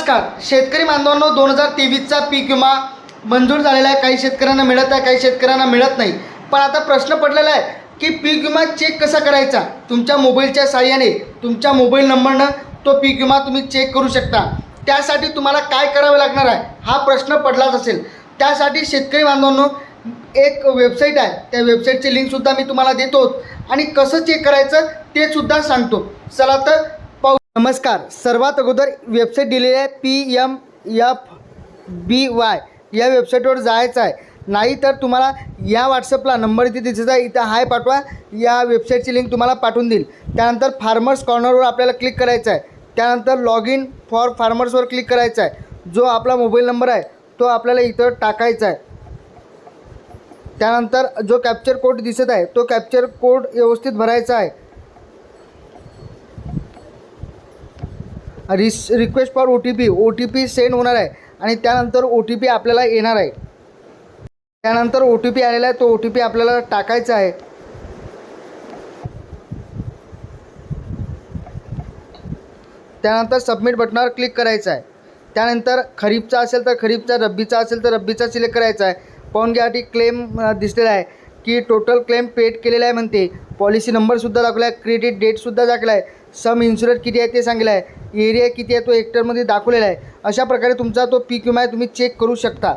नमस्कार. शेतकरी बांधवांनो दोन हजार तेवीसचा पीक विमा मंजूर झालेला आहे. काही शेतकऱ्यांना मिळत आहे काही शेतकऱ्यांना मिळत नाही. पण आता प्रश्न पडलेला आहे की पीक विमा चेक कसा करायचा? तुमच्या मोबाईलच्या साहाय्याने तुमच्या मोबाईल नंबरनं तो पीक विमा तुम्ही चेक करू शकता. त्यासाठी तुम्हाला काय करावं लागणार आहे? हा प्रश्न पडलाच असेल. त्यासाठी शेतकरी बांधवांनो एक वेबसाईट आहे. त्या वेबसाईटची लिंकसुद्धा मी तुम्हाला देतो. आणि कसं चेक करायचं ते सुद्धा सांगतो. चला तर नमस्कार. सर्वात अगोदर वेबसाईट दिलेली आहे P M F B Y या वेबसाईटवर जायचं आहे. नाही तर तुम्हाला या व्हॉट्सअपला नंबर इथे दिसत आहे. इथं हाय पाठवा. या वेबसाईटची लिंक तुम्हाला पाठवून देईल. त्यानंतर फार्मर्स कॉर्नरवर आपल्याला क्लिक करायचं आहे. त्यानंतर लॉग इन फॉर फार्मर्सवर क्लिक करायचं आहे. जो आपला मोबाईल नंबर आहे तो आपल्याला इथं टाकायचा आहे. त्यानंतर जो कॅप्चर कोड दिसत आहे तो कॅप्चर कोड व्यवस्थित भरायचा आहे. रिस request for O T P O T P send होणार आहे. आणि त्यानंतर ओ टी पी आपल्याला येणार आहे. त्यानंतर ओ टी पी आलेला आहे तो ओ टी पी आपल्याला टाकायचा आहे. त्यानंतर सबमिट बटनावर क्लिक करायचं आहे. त्यानंतर खरीपचा असेल तर खरीपचा रब्बीचा असेल तर रब्बीचा सिलेक्ट करायचा आहे. पाहून घ्यासाठी क्लेम दिसलेला आहे. की टोटल क्लेम पेड केलेला आहे म्हणते. पॉलिसी नंबरसुद्धा दाखवला आहे. क्रेडिट डेटसुद्धा दाखला आहे. सम इन्शुरन्स किती आहे ते सांगितलं आहे. एरिया किती आहे तो हेक्टरमध्ये दाखवलेला आहे. अशा प्रकारे तुमचा तो पीक विमा आहे तुम्ही चेक करू शकता.